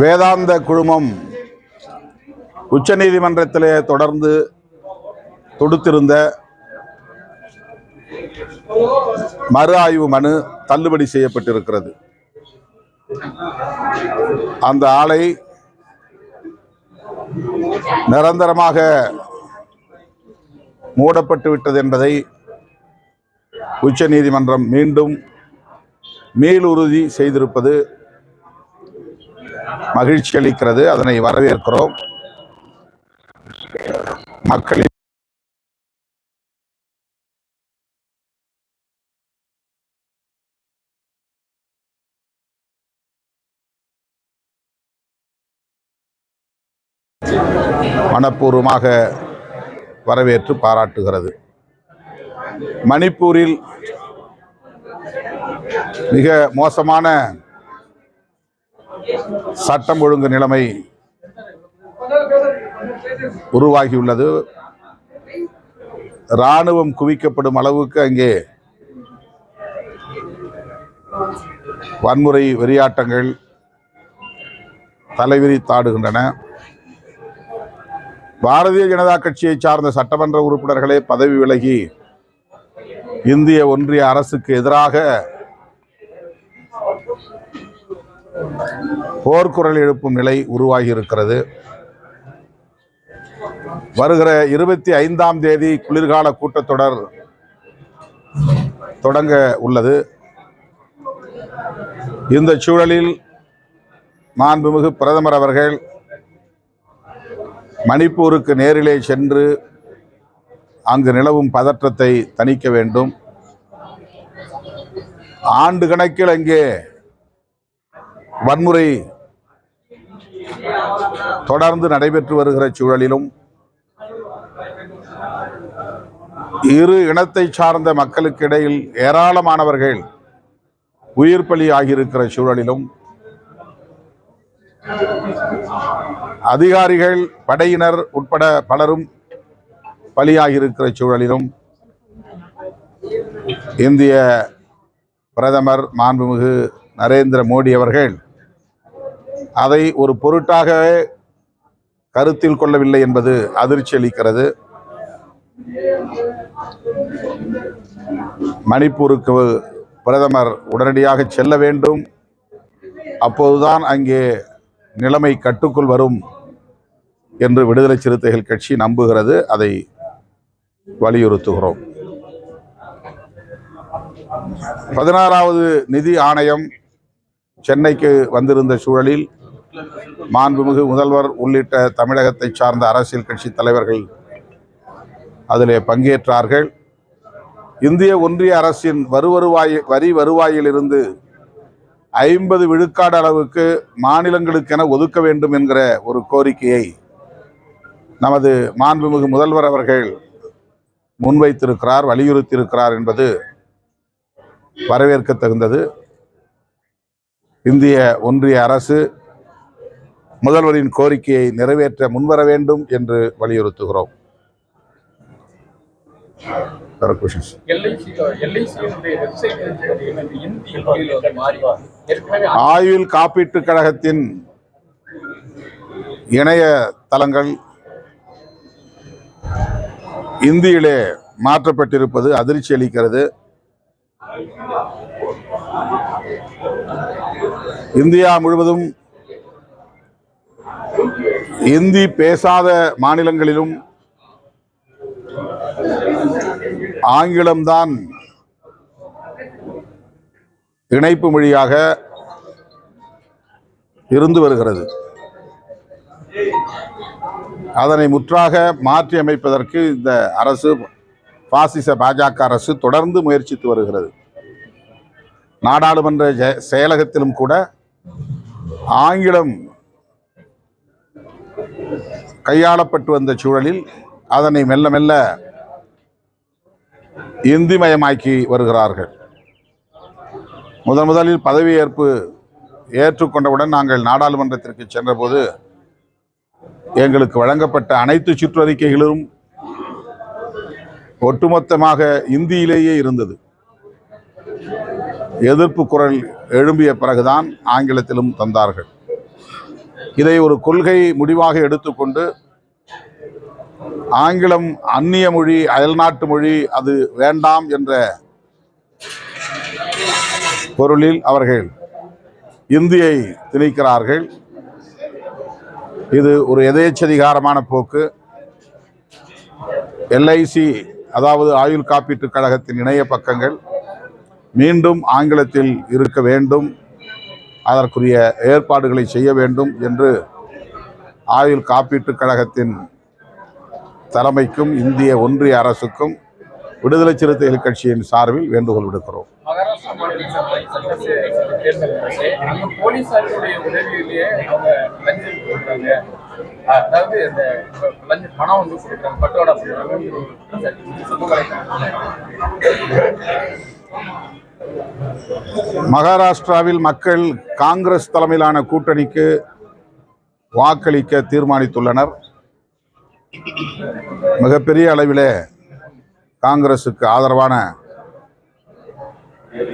வேதாந்த குழுமம் உச்சநீதிமன்றத்திலே தொடர்ந்து தொடுத்திருந்த மறு ஆய்வு மனு தள்ளுபடி செய்யப்பட்டிருக்கிறது. அந்த ஆலை நிரந்தரமாக மூடப்பட்டு விட்டது என்பதை உச்சநீதிமன்றம் மீண்டும் மீளுறுதி செய்திருப்பது மகிழ்ச்சி அளிக்கிறது. அதனை வரவேற்கிறோம். மக்களின் மனப்பூர்வமாக வரவேற்று பாராட்டுகிறது. மணிப்பூரில் மிக மோசமான சட்டம் ஒழுங்கு நிலைமை உருவாகியுள்ளது. இராணுவம் குவிக்கப்படும் அளவுக்கு அங்கே வன்முறை வெறியாட்டங்கள் தலைவிரித்தாடுகின்றன பாரதிய ஜனதா கட்சியை சார்ந்த சட்டமன்ற உறுப்பினர்களே பதவி விலகி இந்திய ஒன்றிய அரசுக்கு எதிராக போர்க்குரல் எழுப்பும் நிலை உருவாகி இருக்கிறது வருகிற இருபத்தி ஐந்தாம் தேதி குளிர்கால கூட்டத்தொடர் தொடங்க உள்ளது. இந்த சூழலில் மாண்புமிகு பிரதமர் அவர்கள் மணிப்பூருக்கு நேரிலே சென்று அங்கு நிலவும் பதற்றத்தை தணிக்க வேண்டும். ஆண்டு கணக்கில் அங்கே வன்முறை தொடர்ந்து நடைபெற்று வருகிற சூழலிலும் இரு இனத்தை சார்ந்த மக்களுக்கு இடையில் ஏராளமானவர்கள் உயிர் பலி ஆகியிருக்கிற சூழலிலும் அதிகாரிகள் படையினர் உட்பட பலரும் பலியாகியிருக்கிற சூழலிலும் இந்திய பிரதமர் மாண்புமிகு நரேந்திர மோடி அவர்கள் அதை ஒரு பொருட்டாகவே கருத்தில் கொள்ளவில்லை என்பது அதிர்ச்சி அளிக்கிறது. மணிப்பூருக்கு பிரதமர் உடனடியாக செல்ல வேண்டும். அப்போதுதான் அங்கே நிலைமை கட்டுக்குள் வரும் என்று விடுதலை சிறுத்தைகள் கட்சி நம்புகிறது. அதை வலியுறுத்துகிறோம். பதினாறாவது நிதி ஆணையம் சென்னைக்கு வந்திருந்த சூழலில் மாண்புமிகு முதல்வர் உள்ளிட்ட தமிழகத்தை சார்ந்த அரசியல் கட்சி தலைவர்கள் அதிலே பங்கேற்றார்கள். இந்திய ஒன்றிய அரசின் வருவருவாய் வரி வருவாயிலிருந்து ஐம்பது விழுக்காடு அளவுக்கு மாநிலங்களுக்கென ஒதுக்க வேண்டும் என்கிற ஒரு கோரிக்கையை நமது மாண்புமிகு முதல்வர் அவர்கள் முன்வைத்திருக்கிறார் வலியுறுத்தியிருக்கிறார் என்பது வரவேற்க தகுந்தது இந்திய ஒன்றிய அரசு முதல்வரின் கோரிக்கையை நிறைவேற்ற முன்வர வேண்டும் என்று வலியுறுத்துகிறோம். ஆயுள் காப்பீட்டுக் கழகத்தின் இணைய தளங்கள் இந்தியிலே மாற்றப்பட்டிருப்பது அதிர்ச்சி அளிக்கிறது. இந்தியா முழுவதும் இந்தி பேசாத மாநிலங்களிலும் ஆங்கிலம்தான் இணைப்பு மொழியாக இருந்து வருகிறது. அதனை முற்றாக மாற்றி அமைப்பதற்கு இந்த அரசு பாசிச பாஜக அரசு தொடர்ந்து முயற்சித்து வருகிறது. நாடாளுமன்ற செயலகத்திலும் கூட ஆங்கிலம் கையாளப்பட்டு வந்த சூழலில் அதனை மெல்ல மெல்ல இந்திமயமாக்கி வருகிறார்கள். முதன் முதலில் பதவியேற்பு ஏற்றுக்கொண்டவுடன் நாங்கள் நாடாளுமன்றத்திற்கு சென்றபோது எங்களுக்கு வழங்கப்பட்ட அனைத்து சுற்றறிக்கைகளும் ஒட்டுமொத்தமாக இந்தியிலேயே இருந்தது. எதிர்ப்பு குரல் எழும்பிய பிறகுதான் ஆங்கிலத்திலும் தந்தார்கள். இதை ஒரு கொள்கை முடிவாக எடுத்துக்கொண்டு ஆங்கிலம் அந்நிய மொழி அயல்நாட்டு மொழி அது வேண்டாம் என்ற பொருளில் அவர்கள் இந்தியை திணிக்கிறார்கள். இது ஒரு எதேச்சதிகாரமான போக்கு. எல்ஐசி அதாவது ஆயுள் காப்பீட்டுக் கழகத்தின் இணைய பக்கங்கள் மீண்டும் ஆங்கிலத்தில் இருக்க வேண்டும். அதற்குரிய ஏற்பாடுகளை செய்ய வேண்டும் என்று ஆயுள் காப்பீட்டுக் கழகத்தின் தலைமைக்கும் இந்திய ஒன்றிய அரசுக்கும் விடுதலை சிறுத்தைகள் கட்சியின் சார்பில் வேண்டுகோள் விடுக்கிறோம். அதாவது மகாராஷ்டிராவில் மக்கள் காங்கிரஸ் தலைமையிலான கூட்டணிக்கு வாக்களிக்க தீர்மானித்துள்ளனர். மிகப்பெரிய அளவிலே காங்கிரசுக்கு ஆதரவான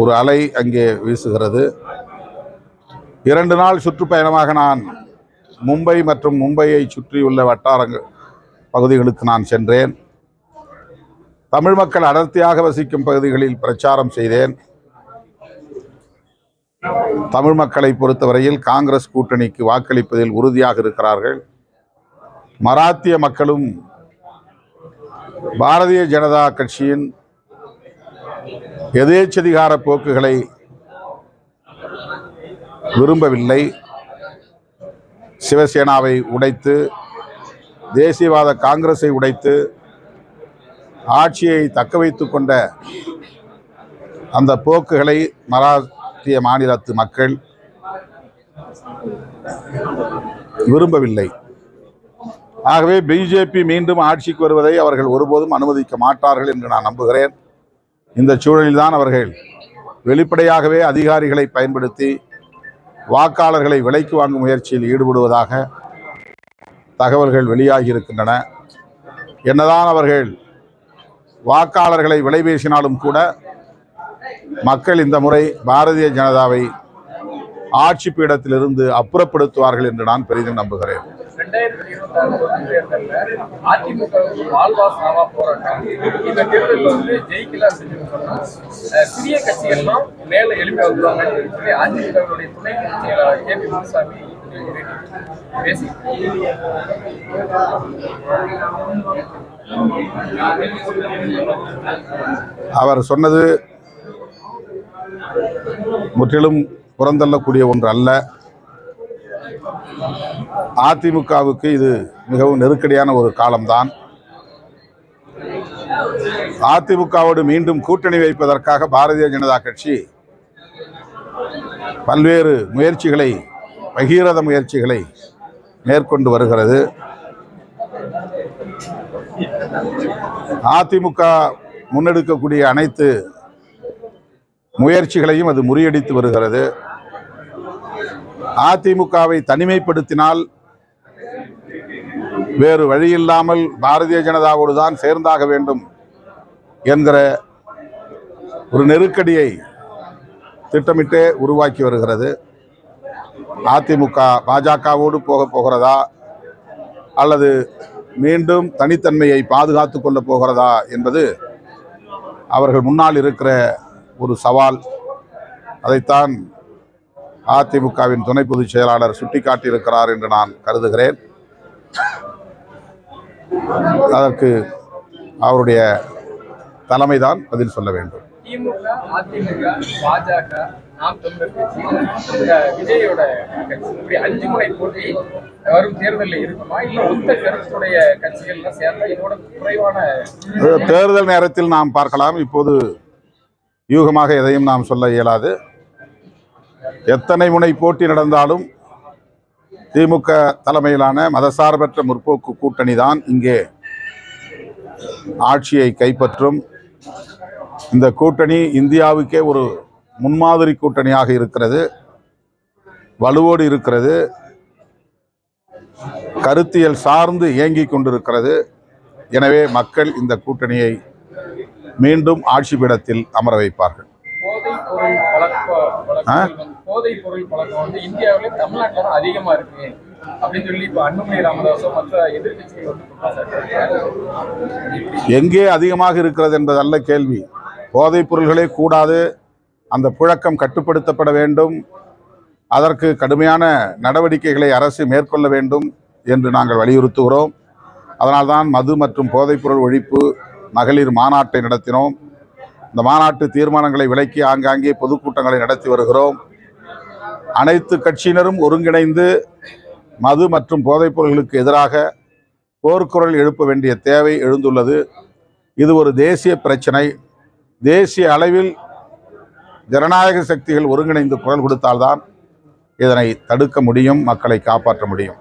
ஒரு அலை அங்கே வீசுகிறது. இரண்டு நாள் சுற்றுப்பயணமாக நான் மும்பை மற்றும் மும்பையை சுற்றியுள்ள வட்டாரங்கள் பகுதிகளுக்கு நான் சென்றேன். தமிழ் மக்கள் அடர்த்தியாக வசிக்கும் பகுதிகளில் பிரச்சாரம் செய்தேன். தமிழ் மக்களை பொறுத்தவரையில் காங்கிரஸ் கூட்டணிக்கு வாக்களிப்பதில் உறுதியாக இருக்கிறார்கள். மராத்திய மக்களும் பாரதிய ஜனதா கட்சியின் எதேச்சதிகார போக்குகளை விரும்பவில்லை. சிவசேனாவை உடைத்து தேசியவாத காங்கிரஸை உடைத்து ஆட்சியை தக்க வைத்து கொண்ட அந்த போக்குகளை மரா மத்திய மாநிலத்து மக்கள் விரும்பவில்லை. ஆகவே பிஜேபி மீண்டும் ஆட்சிக்கு வருவதை அவர்கள் ஒருபோதும் அனுமதிக்க மாட்டார்கள் என்று நான் நம்புகிறேன். இந்த சூழலில்தான் அவர்கள் வெளிப்படையாகவே அதிகாரிகளை பயன்படுத்தி வாக்காளர்களை விலைக்கு வாங்கும் முயற்சியில் ஈடுபடுவதாக தகவல்கள் வெளியாகி இருக்கின்றன. என்னதான் அவர்கள் வாக்காளர்களை விலை பேசினாலும் கூட மக்கள் இந்த முறை பாரதிய ஜனதாவை ஆட்சி பீடத்திலிருந்து அப்புறப்படுத்துவார்கள் என்று நான் பெரிதும் நம்புகிறேன். அவர் சொன்னது முற்றிலும் புறந்தள்ளக்கூடிய ஒன்று அல்ல அதிமுகவுக்கு இது மிகவும் நெருக்கடியான ஒரு காலம்தான். அதிமுகவோடு மீண்டும் கூட்டணி வைப்பதற்காக பாரதிய ஜனதா கட்சி பல்வேறு முயற்சிகளை பகீரத முயற்சிகளை மேற்கொண்டு வருகிறது. அதிமுக முன்னெடுக்கக்கூடிய அனைத்து முயற்சிகளையும் அது முறியடித்து வருகிறது. அதிமுகவை தனிமைப்படுத்தினால் வேறு வழியில்லாமல் பாரதிய ஜனதாவோடு தான் சேர்ந்தாக வேண்டும் என்கிற ஒரு நெருக்கடியை திட்டமிட்டே உருவாக்கி வருகிறது. அதிமுக பாஜகவோடு போக போகிறதா? அல்லது மீண்டும் தனித்தன்மையை பாதுகாத்து கொள்ளப் போகிறதா? என்பது அவர்கள் முன்னால் இருக்கிற ஒரு சவால். அதைத்தான் அதிமுகவின் துணை பொதுச் செயலாளர் சுட்டிக்காட்டியிருக்கிறார் என்று நான் கருதுகிறேன். அதற்கு அவருடைய தலைமைதான் பதில் சொல்ல வேண்டும். திமுக அதிமுக பாஜக நாம் தமிழர் கட்சி இந்த விஜயோட கட்சி. இப்படி அஞ்சு முனை போட்டி வரும் தேர்தலில் இருக்குமா? இல்ல ஒத்த கருத்துடைய கட்சிகள்லாம் சேர்ந்தா இதோட குறைவான அது தேர்தல் நேரத்தில் நாம் பார்க்கலாம். இப்போது யூகமாக எதையும் நாம் சொல்ல இயலாது. எத்தனை முனை போட்டி நடந்தாலும் திமுக தலைமையிலான மதசார்பற்ற முற்போக்கு கூட்டணி தான் இங்கே ஆட்சியை கைப்பற்றும். இந்த கூட்டணி இந்தியாவுக்கே ஒரு முன்மாதிரி கூட்டணியாக இருக்கிறது. வலுவோடு இருக்கிறது. கருத்தியல் சார்ந்து இயங்கிக் கொண்டிருக்கிறது. எனவே மக்கள் இந்த கூட்டணியை மீண்டும் ஆட்சி பீடத்தில் அமர வைப்பார்கள். போக போதை பொருள் பழக்க பழக்கம் வந்து- போதை பொருள் பழக்கம் வந்து இந்தியாவிலே தமிழ்நாட்டுல தான் அதிகமா இருக்கு அப்படின்னு சொல்லி இப்ப அன்புமணி ராமதாஸோ மற்ற எதிர்க்கட்சிகள் வந்து குற்றம் சாட்டுறாங்க. எங்கே அதிகமாக இருக்கிறது என்பதல்ல கேள்வி. போதைப் பொருள்களே கூடாது. அந்த புழக்கம் கட்டுப்படுத்தப்பட வேண்டும். அதற்கு கடுமையான நடவடிக்கைகளை அரசு மேற்கொள்ள வேண்டும் என்று நாங்கள் வலியுறுத்துகிறோம். அதனால்தான் மது மற்றும் போதைப்பொருள் ஒழிப்பு மகளிர் மாநாட்டை நடத்தினோம். இந்த மாநாட்டு தீர்மானங்களை விலக்கி ஆங்காங்கே பொதுக்கூட்டங்களை நடத்தி வருகிறோம். அனைத்து கட்சியினரும் ஒருங்கிணைந்து மது மற்றும் போதைப்பொருள்களுக்கு எதிராக போர்க்குரல் எழுப்ப வேண்டிய தேவை எழுந்துள்ளது. இது ஒரு தேசிய பிரச்சனை. தேசிய அளவில் ஜனநாயக சக்திகள் ஒருங்கிணைந்து குரல் கொடுத்தால்தான் இதனை தடுக்க முடியும் மக்களை காப்பாற்ற முடியும்.